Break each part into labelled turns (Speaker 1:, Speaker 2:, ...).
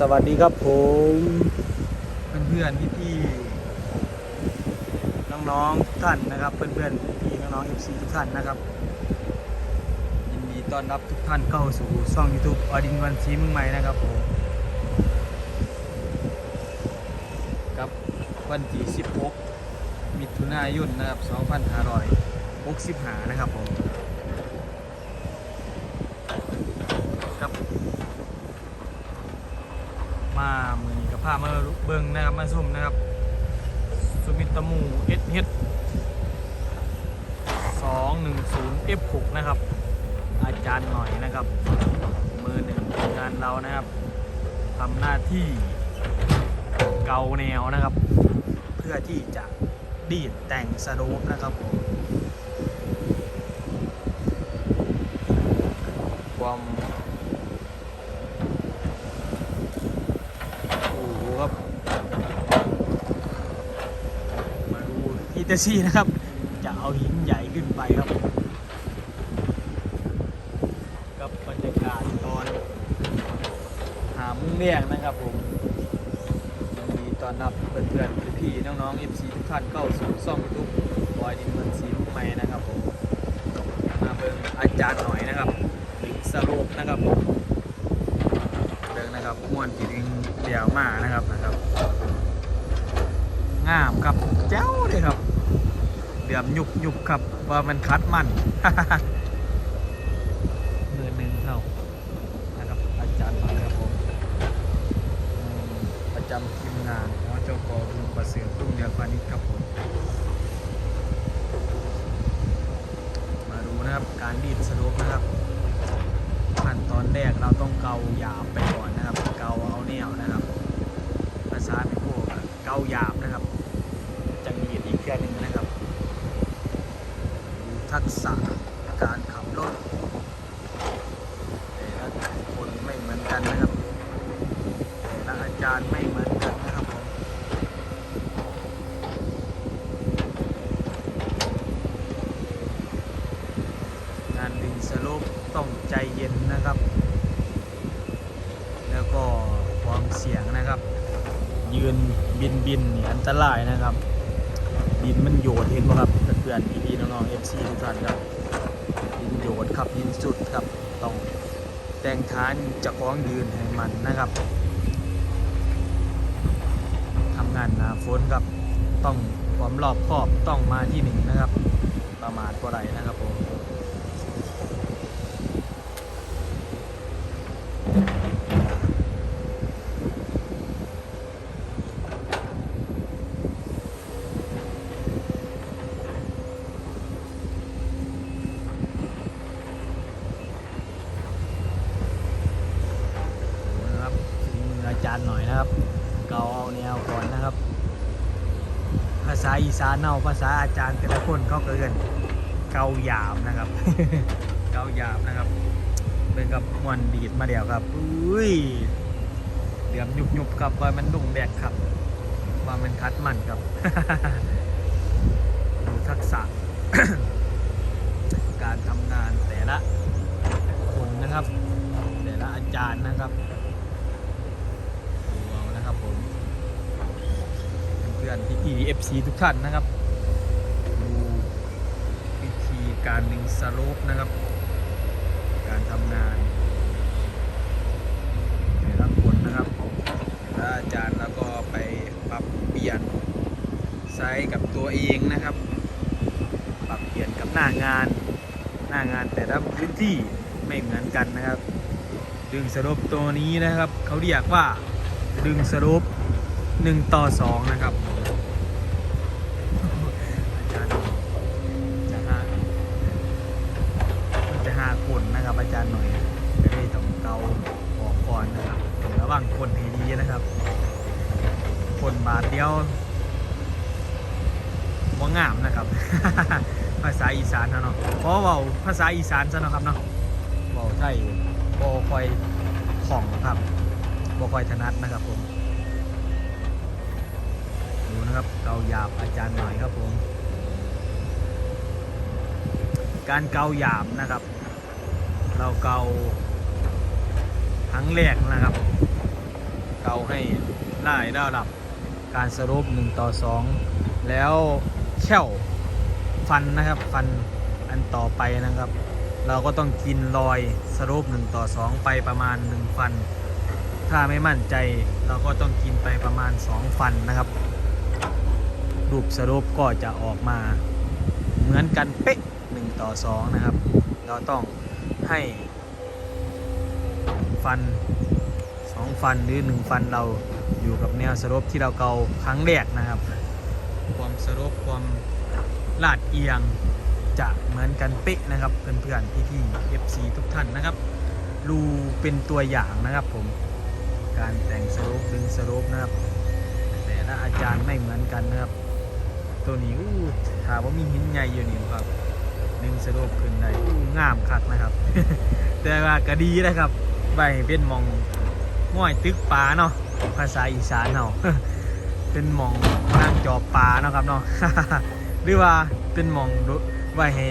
Speaker 1: สวัสดีครับผมเพื่อนๆพี่ๆน้องๆทุกท่านนะครับ เพื่อนๆพี่น้องๆ FC ทุกท่านนะครับ ยินดีต้อนรับทุกท่านเข้าสู่ช่อง YouTube อดินวันซีมึงใหม่นะครับผมกับวันที่ 16 มิถุนายนนะครับ2565 นะครับผมครับ มาเมือนกับพามาเบิ่งนะครับมาซุ่มนะครับสุมิตมูเอสเฮดสองหนึ่งศูนย์เอฟหกนะครับ อาจารย์หน่อยนะครับ มือหนึ่งงงานเรานะครับทำหน้าที่เกาแนวนะครับ เพื่อที่จะดีดแต่งสโลปนะครับผมความ โอ้โหครับ มาดูที่ เตซี่นะครับ จะเอาหินใหญ่ขึ้นไปครับ กับบรรยากาศตอนหามุ้งเรียงนะครับผมยินดีตอนรับเพื่อนๆพี่ๆน้องๆ FC ทุกท่านเข้าสู่ซ่องทุกบอยดินเมืองสีมุกใหม่นะครับผมมาเบิ่งอาจารย์หน่อยนะครับถึงสรุปนะครับผมเดินนะครับม้วนปีนึงเดียวมานะครับนะครับงามครับเจ้าเลยครับ เดือมยุบยุบครับว่ามันคัดมันเมือหนึ่งเท่านะครับอาจารย์หน่อยครับผมประจำทีมงานหอจกบุญประเสริฐรุ่งเรืองพาณิชย์ครับผมมาดูนะครับการดีดสโลปนะครับขั้นตอนแรกเราต้องเกาหยาบไปก่อนนะครับ เกาเอาแนวนะครับภาษาเป็นพวกอะเกาหยาบนะครับ จะมีอีกแค่หนึ่งนะครับดูทักษะการขับรถแต่ละคนไม่เหมือนกันนะครับแต่ละอาจารย์ไม่เหมือนกันนะครับผมงานดึงสโลปต้องใจเย็นนะครับ แล้วก็ความเสี่ยงนะครับ ยืนบินบินนี่อันตรายนะครับ ดิน มันโยดเห็นไหมครับเพื่อนๆพี่ๆน้องๆ FC ทุกท่านครับยินโยดครับยินสุดครับต้องแต่งฐานจะคล้องยืนให้มันนะครับทำงานหนาฝนครับต้องความรอบคอบต้องมาที่หนึ่งนะครับ ประมาทบ่ไรนะครับผม นะครับถึงมืออาจารย์หน่อยนะครับ เกาเอาแนวก่อนนะครับ ภาษาอีสานเอาภาษาอาจารย์แต่ละคนเขาเกินเกาหยาบนะครับ เกาหยาบนะครับเป็นกับมวนดีดมาเดียวครับอุ้ยเหลี่ยมยุบยุบครับว่ามันดุ่งแดกครับ ว่ามันคัดมันครับดูทักษะ การทำงานแต่ละคนนะครับ แต่ละอาจารย์นะครับดูเอานะครับผมเพื่อนๆพี่ๆ FC ทุกท่านนะครับ ดูวิธีการดึงสโลปนะครับ การทำงานแต่ละคนนะครับแต่ละอาจารย์แล้วก็ไปปรับเปลี่ยนไซส์กับตัวเองนะครับ ปรับเปลี่ยนกับหน้างานหน้างานแต่ละพื้นที่ไม่เหมือนกันนะครับ ดึงสรุปตัวนี้นะครับ เขาเรียกว่าดึงสรุป1ต่อ 2 นะครับอาจารย์จะห้ามันจะห้าคนนะครับ อาจารย์หน่อยจะได้ต้องเกาออกก่อนนะครับต้องระวังคนให้ดีนะครับ คนบาทเดียวว่างามนะครับ ภาษาอีสานเนาะเนาะเพราะเว่า ภาษาอีสานซะเนาะครับเนาะเว่ไทยบ่คอยของครับบ่คอยถนัดนะครับผม ดูนะครับเกาหยาบอาจารย์หน่อยครับผม การเกาหยาบนะครับ เราเกาครั้งแรกนะครับ เกาให้ได้ระดับ การสรุป1ต่อ2 แล้วแค่วฟันนะครับฟัน อันต่อไปนะครับ เราก็ต้องกินรอยสรุป1ต่อ 2 ไปประมาณ 1 ฟัน ถ้าไม่มั่นใจเราก็ต้องกินไปประมาณ 2 ฟันนะครับ รูปสรุปก็จะออกมาเหมือนกันเป๊ะ1ต่อ 2 นะครับ เราต้องให้ฟัน 2 ฟันหรือ 1 ฟันเราอยู่กับแนวสรุปที่เราเกาครั้งแรกนะครับ ความสรุปความลาดเอียง จะเหมือนกันเป๊ะนะครับเพื่อนๆพี่ๆ FC ทุกท่านนะครับรูเป็นตัวอย่างนะครับผมการแต่งสรุปดึงสรุปนะครับ แต่ละอาจารย์ไม่เหมือนกันนะครับ ตัวนี้อู้ถามว่ามีหินใหญ่อยู่นี่ครับดึงสรุปขึ้นได้อู้งามคักนะครับ แต่ว่าก็ดีนะครับใบเป็นมองง่อยตึกปลาเนาะภาษาอีสานเนาะเป็นมองนั่งจอบปลาเนาะครับเนาะหรือว่าเป็นมองด ไว้ให้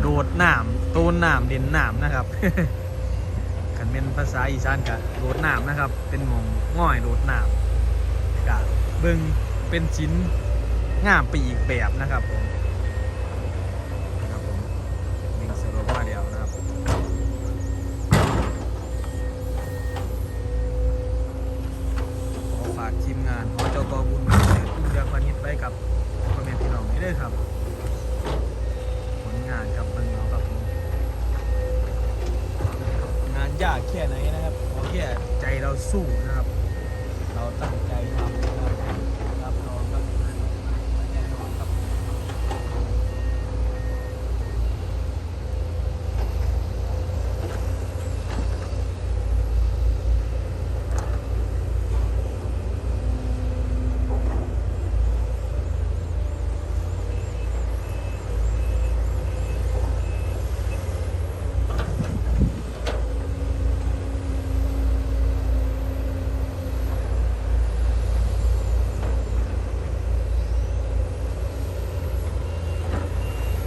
Speaker 1: โดดน้ำตูนน้ำเด่นน้ำนะครับขันเป็นภาษาอีสานกับโดดน้ำนะครับ เป็นมองง่อยโดดน้ำกับเบิงเป็นชิ้นงามไปอีกแบบนะครับผมนะครับผมมิงสโลมาเดียวนะครับขอฝากทีมงานหอจกบุญเสือตุ้งเรืองพาณิชย์ไว้กับพ่อแม่พี่น้องนี่ด้วยครับ ยากแค่ไหนนะครับขอแค่ใจเราสู้นะครับ เราตั้งใจทำนะครับรับรองครับงานออกมาแน่นอนครับ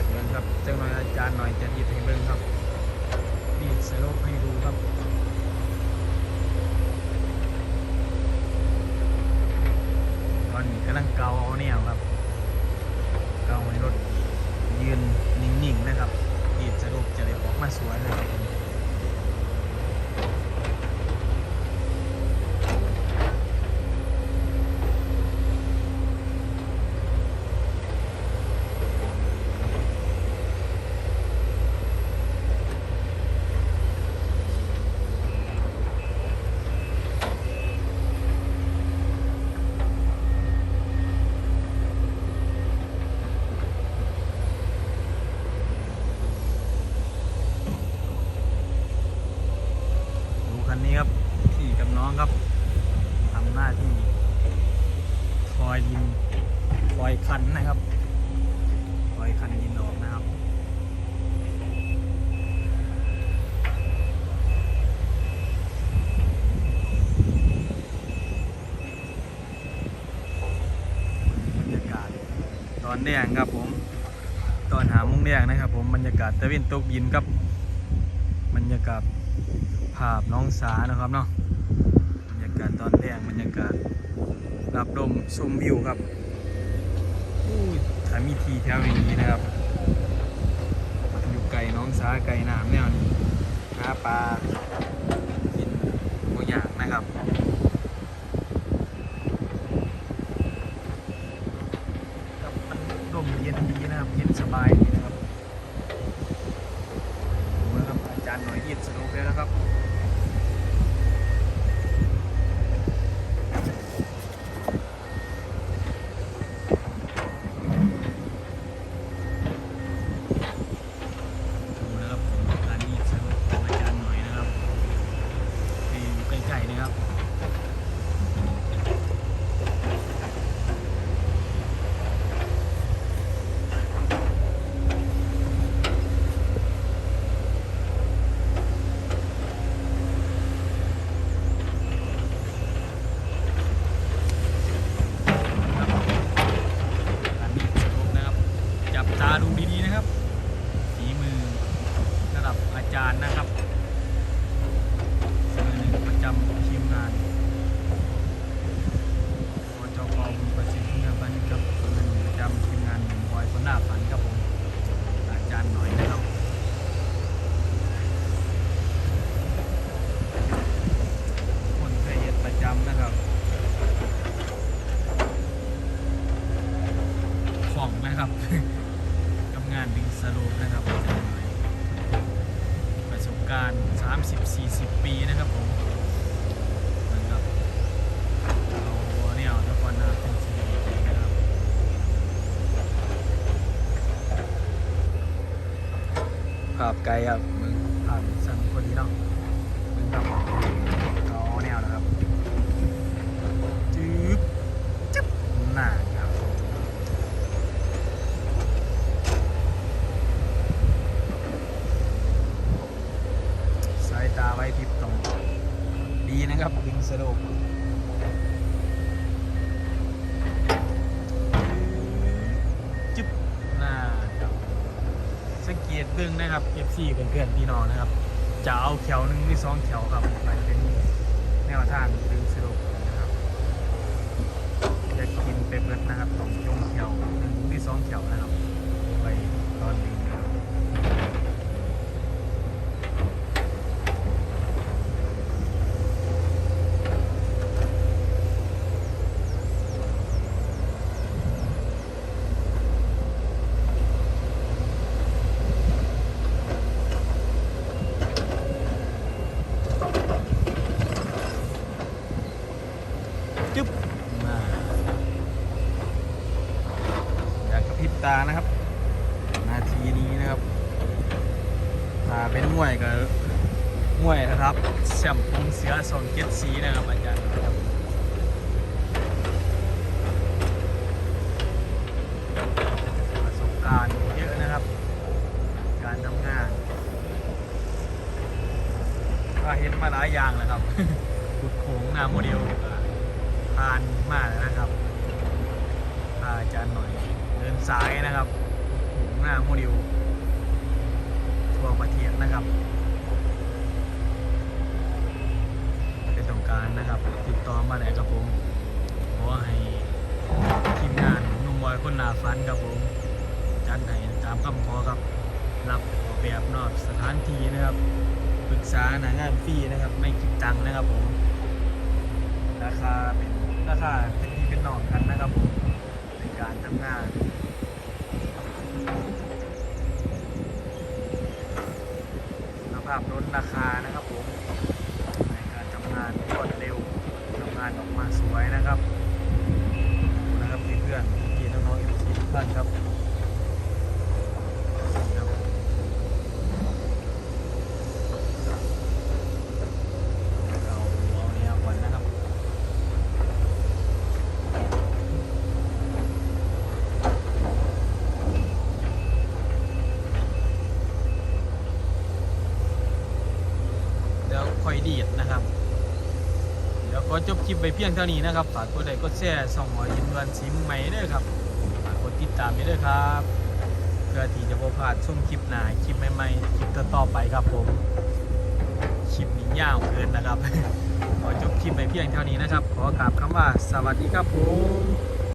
Speaker 1: เบิ่งครับเจ้าหน่อยอาจารย์หน่อยจะหยิบให้เบิ่งครับดีดสโลปให้ดูครับ ตอนนี้กำลังเกาเอาแนวครับ เกาให้รถยืนนิ่งๆนะครับดีดสโลปจะได้ออกมาสวยเลยครับผมดู คันนี้ครับพี่กับน้องครับทำหน้าที่คอยดินคอยคันนะครับคอยคันดินออกนะครับบรรยากาศตอนแดงครับผม ตอนหามุ้งแดงนะครับผมบรรยากาศตะเวนตกดินครับบรรยากาศ ภาพน้องสานะครับเนาะบรรยากาศตอนแดงบรรยากาศรับลมชมวิวครับอู้ยถ้ามีทีแถวอย่างนี้นะครับ อยู่ไก่น้องสาไก่น้ำแนวนี้หาปลากินบางอย่างนะครับครับมันลมเย็นดีนะครับเย็นสบายดีนะครับ นะครับนประจำทีมงานบจกองประสิทธิ์งานบานนี้ครับเป็นประจำทีมงานบอยคนหน้าฝันครับผมอาจารย์หน่อยนะครับคนเคยเห็นประจำนะครับของนะครับทำงานดิงสโลปนะครับอาจารย์าทุกคนนะครับเป็นสิ่งดีนะครับภาพไกลครับมึงภาพสั้นพอดีเนาะมึงครับเอาแนวนะครับจึ๊บจึ๊บหน้าครับสายตาไว้พริบตรงดีนะครับดึงสะดวกจึ๊บหน้าครับ สังเกตเบื้องนะครับ FC เพื่อนๆพี่น้องนะครับ จะเอาแถวหนึ่งหรือสองแถวครับไปเแนวทางดึงสรุปนะครับจะกินไปเบิดนะครับต้องยงแถวหนึ่งหรือสองแถวนะครับ ไปตอนดึงนะครับจึ๊บมาอยากกระพริบตานะครับ นาทีนี้นะครับถ้าเป็นมวยก็มวยนะครับแชมป์พงเสือสองเจ็ดสีนะครับอาจารย์ครับประสบการณ์เยอะนะครับ การทำงานก็ เห็นมาหลายอย่างแล้วครับขุดโขงหน้าโมเดลผ่านมากนะครับพาอาจารย์หน่อยเดินสายนะครับขุดโขงหน้าโมเดลทั่วประเทศนะครับเป็นต้องการนะครับ ติดต่อมาได้ครับผมขอให้ทีมงานนุ่มบอยคนหนาฟันครับผมจัดให้ตามคำขอครับรับออกแบบนอกสถานที่นะครับ ปรึกษาหนางานฟรีนะครับ ไม่คิดตังค์นะครับผม ราคาเป็นราคาเป็นที่เป็นนองกันนะครับผมในการทำงานสภาพรถราคานะครับผมในการทำงานรวดเร็วทำงานออกมาสวยนะครับดูนะครับเพื่อนๆพี่น้องๆเอฟซีทุกท่านครับนี่ครับ เราเอาแนวก่อนนะครับ เดี๋ยวค่อยดีด นะครับ เดี๋ยวก็จบคลิปไปเพียงเท่านี้นะครับ ฝากกดไลค์กดแชร์ส่องหมอยินวันสีมุมใหม่ด้วยครับ ฝากกดติดตามด้วยครับเพื่อที่จะบ่พลาดชมคลิปหน้าคลิปใหม่ๆ คลิปต่อๆไปครับผม คลิปนี้ยาวเกินนะครับ ขอจบคลิปไปเพียงเท่านี้นะครับ ขอกราบคำว่าสวัสดีครับผม